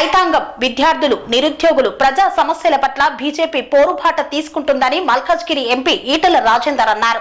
రైతాంగం విద్యార్థులు నిరుద్యోగులు ప్రజా సమస్యల పట్ల బీజేపీ పోరుబాట తీసుకుంటుందని మల్కాజ్గిరి ఎంపీ ఈటల రాజేందర్ అన్నారు.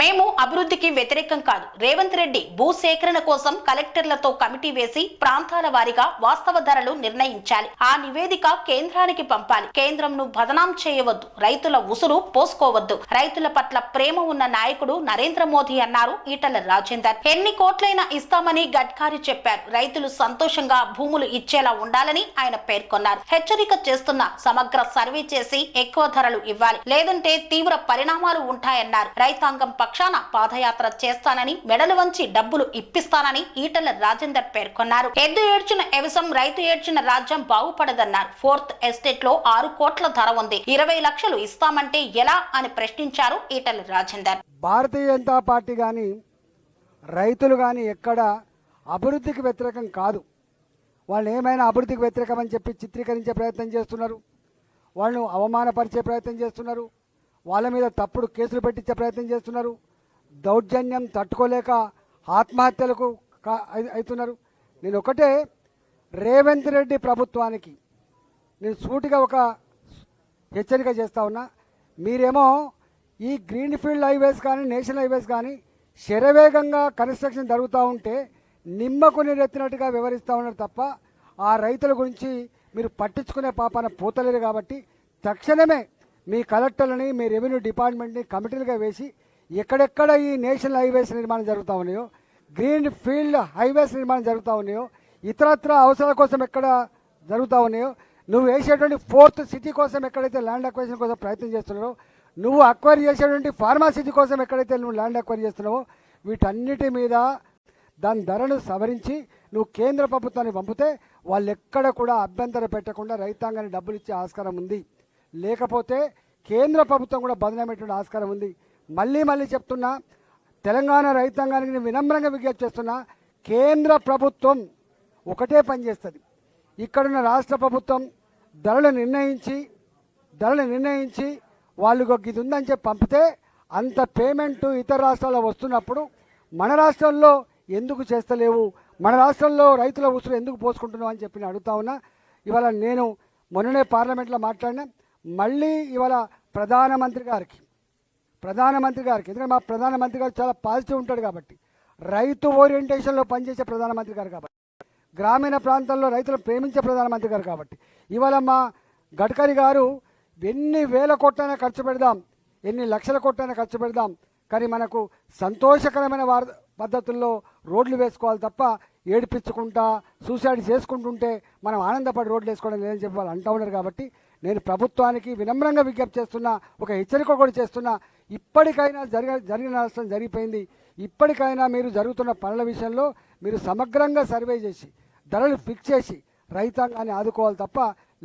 మేము అభివృద్ధికి వ్యతిరేకం కాదు. రేవంత్ రెడ్డి భూ సేకరణ కోసం కలెక్టర్లతో కమిటీ వేసి ప్రాంతాల వారీగా వాస్తవ ధరలు నిర్ణయించాలి. ఆ నివేదిక కేంద్రానికి పంపాలి. కేంద్రంను బదనాం చేయవద్దు. రైతుల ఉసురు పోసుకోవద్దు. రైతుల పట్ల ప్రేమ ఉన్న నాయకుడు నరేంద్ర మోదీ అన్నారు ఈటల రాజేందర్. ఎన్ని కోట్లైనా ఇస్తామని గడ్కారీ చెప్పారు. రైతులు సంతోషంగా భూములు ఇచ్చేలా ఉండాలని ఆయన పేర్కొన్నారు. హెచ్చరిక చేస్తున్న సమగ్ర సర్వే చేసి ఎక్కువ ధరలు ఇవ్వాలి. లేదంటే తీవ్ర పరిణామాలు ఉంటాయన్నారు. రైతాంగం పక్షాన పాదయాత్ర చేస్తానని మెడలు వంచి డబ్బులు ఇప్పిస్తానని ఈటల రాజేందర్ పేర్కొన్నారు. ఎద్దు ఏడ్చిన ఎవిసం రైతు ఏడ్చిన రాజ్యం బాగుపడదన్నారు. ఫోర్త్ ఎస్టేట్లో ఆరు కోట్ల ధర ఉంది. ఇరవై లక్షలు ఇస్తామంటే ఎలా అని ప్రశ్నించారు ఈటల రాజేందర్. భారతీయ జనతా పార్టీ కానీ రైతులు కానీ ఎక్కడ అభివృద్ధికి వ్యతిరేకం కాదు. వాళ్ళు ఏమైనా అభివృద్ధికి వ్యతిరేకమని చెప్పి చిత్రీకరించే ప్రయత్నం చేస్తున్నారు. వాళ్ళను అవమానపరిచే ప్రయత్నం చేస్తున్నారు. వాళ్ళ మీద తప్పుడు కేసులు పెట్టించే ప్రయత్నం చేస్తున్నారు. దౌర్జన్యం తట్టుకోలేక ఆత్మహత్యలకు అవుతున్నారు నేను ఒకటే రేవంత్ రెడ్డి ప్రభుత్వానికి నేను సూటిగా ఒక హెచ్చరిక చేస్తా ఉన్నా. మీరేమో ఈ గ్రీన్ ఫీల్డ్ హైవేస్ కానీ నేషనల్ హైవేస్ కానీ శరవేగంగా కన్స్ట్రక్షన్ జరుగుతూ ఉంటే నిమ్మకు నీరెత్తినట్టుగా వివరిస్తూ ఉన్నారు తప్ప ఆ రైతుల గురించి మీరు పట్టించుకునే పాపాన పోతలేరు కాబట్టి తక్షణమే మీ కలెక్టర్లని మీ రెవెన్యూ డిపార్ట్మెంట్ని కమిటీలుగా వేసి ఎక్కడెక్కడ ఈ నేషనల్ హైవేస్ నిర్మాణం జరుగుతూ ఉన్నాయో గ్రీన్ ఫీల్డ్ హైవేస్ నిర్మాణం జరుగుతూ ఉన్నాయో ఇతరత్ర అవసరాల కోసం ఎక్కడ జరుగుతూ ఉన్నాయో నువ్వు వేసేటువంటి ఫోర్త్ సిటీ కోసం ఎక్కడైతే ల్యాండ్ అక్వైజేషన్ కోసం ప్రయత్నం చేస్తున్నారో నువ్వు అక్వైర్ చేసేటువంటి ఫార్మా సిటీ కోసం ఎక్కడైతే నువ్వు ల్యాండ్ అక్వైర్ చేస్తున్నావో వీటన్నిటి మీద దాని ధరను సవరించి నువ్వు కేంద్ర ప్రభుత్వాన్ని పంపితే వాళ్ళు ఎక్కడ కూడా అభ్యంతరం పెట్టకుండా రైతాంగాన్ని డబ్బులు ఇచ్చే ఆస్కారం ఉంది. లేకపోతే కేంద్ర ప్రభుత్వం కూడా బదనమైనటువంటి ఆస్కారం ఉంది. మళ్ళీ మళ్ళీ చెప్తున్నా తెలంగాణ రైతాంగానికి నేను వినమ్రంగా విజ్ఞప్తి చేస్తున్నా కేంద్ర ప్రభుత్వం ఒకటే పని చేస్తుంది. ఇక్కడున్న రాష్ట్ర ప్రభుత్వం ధరలు నిర్ణయించి ధరలు నిర్ణయించి వాళ్ళు ఒక ఇది ఉందని చెప్పి పంపితే అంత పేమెంట్ ఇతర రాష్ట్రాల్లో వస్తున్నప్పుడు మన రాష్ట్రంలో ఎందుకు చేస్తలేవు? మన రాష్ట్రంలో రైతుల ఉసురు ఎందుకు పోసుకుంటున్నావు అని చెప్పి నేను అడుగుతా ఉన్నా. ఇవాళ నేను మొన్ననే పార్లమెంట్లో మాట్లాడినా మళ్ళీ ఇవాళ ప్రధానమంత్రి గారికి ప్రధానమంత్రి గారికి ఎందుకంటే మా ప్రధానమంత్రి గారు చాలా పాజిటివ్ ఉంటాడు కాబట్టి రైతు ఓరియంటేషన్లో పనిచేసే ప్రధానమంత్రి గారు కాబట్టి గ్రామీణ ప్రాంతాల్లో రైతులు ప్రేమించే ప్రధానమంత్రి గారు కాబట్టి ఇవాళ మా గడ్కరీ గారు ఎన్ని వేల కోట్లైనా ఖర్చు పెడదాం ఎన్ని లక్షల కోట్లైనా ఖర్చు పెడదాం కానీ మనకు సంతోషకరమైన వార్ పద్ధతుల్లో రోడ్లు వేసుకోవాలి తప్ప ఏడిపించుకుంటా సూసైడ్ చేసుకుంటుంటే మనం ఆనందపడి రోడ్లు వేసుకోవడం లేదని చెప్పి వాళ్ళు అంటూ ఉన్నారు కాబట్టి నేను ప్రభుత్వానికి వినమ్రంగా విజ్ఞప్తి చేస్తున్నా ఒక హెచ్చరిక కూడా చేస్తున్నా ఇప్పటికైనా జరిగ జరిగిన నష్టం జరిగిపోయింది. ఇప్పటికైనా మీరు జరుగుతున్న పనుల విషయంలో మీరు సమగ్రంగా సర్వే చేసి ధరలు ఫిక్స్ చేసి రైతాంగాన్ని ఆదుకోవాలి తప్ప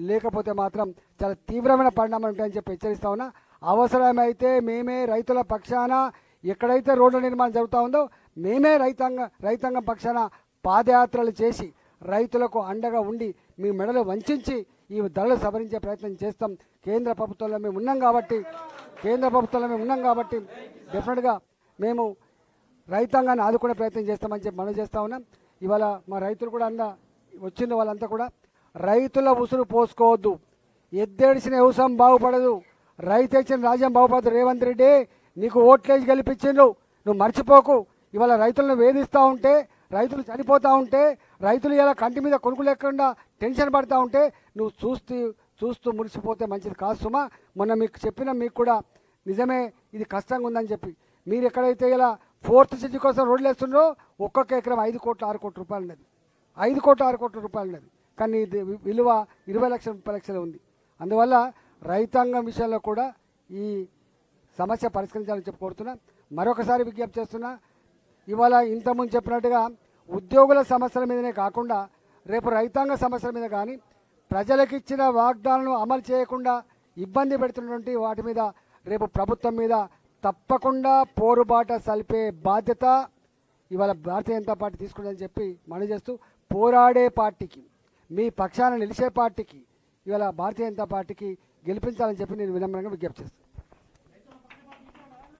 లేకపోతే మాత్రం చాలా తీవ్రమైన పరిణామం ఉంటాయని చెప్పి హెచ్చరిస్తా ఉన్నా. అవసరమైతే మేమే రైతుల పక్షాన ఎక్కడైతే రోడ్ల నిర్మాణం జరుగుతూ ఉందో మేమే రైతాంగ రైతాంగం పక్షాన పాదయాత్రలు చేసి రైతులకు అండగా ఉండి మీ మెడలు వంచి ఈ ధరలు సవరించే ప్రయత్నం చేస్తాం. కేంద్ర ప్రభుత్వంలో మేము ఉన్నాం కాబట్టి కేంద్ర ప్రభుత్వంలో మేము ఉన్నాం కాబట్టి డెఫినెట్గా మేము రైతాంగాన్ని ఆదుకునే ప్రయత్నం చేస్తామని చెప్పి మనం చేస్తా ఉన్నాం. ఇవాళ మా రైతులు కూడా అంద వచ్చింది వాళ్ళంతా కూడా రైతుల ఉసురు పోసుకోవద్దు. ఎద్దేడిసిన వ్యవసాయం బాగుపడదు. రైతు ఇచ్చిన రాజ్యం బాగుపడదు. రేవంత్ రెడ్డి నీకు ఓట్లేసి గెలిపించిండ్రు నువ్వు మర్చిపోకు. ఇవాళ రైతులను వేధిస్తూ ఉంటే రైతులు చనిపోతూ ఉంటే రైతులు ఇలా కంటి మీద కొనుక్కు లేకుండా టెన్షన్ పడతా ఉంటే నువ్వు చూస్తూ చూస్తూ మురిసిపోతే మంచిది కాదు సుమా. మొన్న మీకు చెప్పిన మీకు కూడా నిజమే ఇది కష్టంగా ఉందని చెప్పి. మీరు ఎక్కడైతే ఇలా ఫోర్త్ సిటీ కోసం రోడ్లు వేస్తున్నారో ఒక్కొక్క ఎకరం ఐదు కోట్ల ఆరు కోట్ల రూపాయలు ఉన్నది. ఐదు కోట్ల ఆరు కోట్ల రూపాయలు ఉన్నది. కానీ ఇది విలువ ఇరవై లక్షల ముప్పై లక్షలు ఉంది. అందువల్ల రైతాంగం విషయంలో కూడా ఈ సమస్య పరిష్కరించాలని చెప్పి కోరుతున్నా. మరొకసారి విజ్ఞప్తి చేస్తున్నా ఇవాళ ఇంతకుముందు చెప్పినట్టుగా ఉద్యోగుల సమస్యల మీదనే కాకుండా రేపు రైతాంగ సమస్యల మీద కానీ ప్రజలకు ఇచ్చిన వాగ్దానాలను అమలు చేయకుండా ఇబ్బంది పెడుతున్నటువంటి వాటి మీద రేపు ప్రభుత్వం మీద తప్పకుండా పోరుబాట సల్పే బాధ్యత ఇవాళ భారతీయ జనతా పార్టీ తీసుకుంటుందని చెప్పి మనం చేస్తూ పోరాడే పార్టీకి మీ పక్షాన నిలిచే పార్టీకి ఇవాళ భారతీయ జనతా పార్టీకి గెలిపించాలని చెప్పి నేను వినమ్రంగా విజ్ఞప్తి చేస్తాను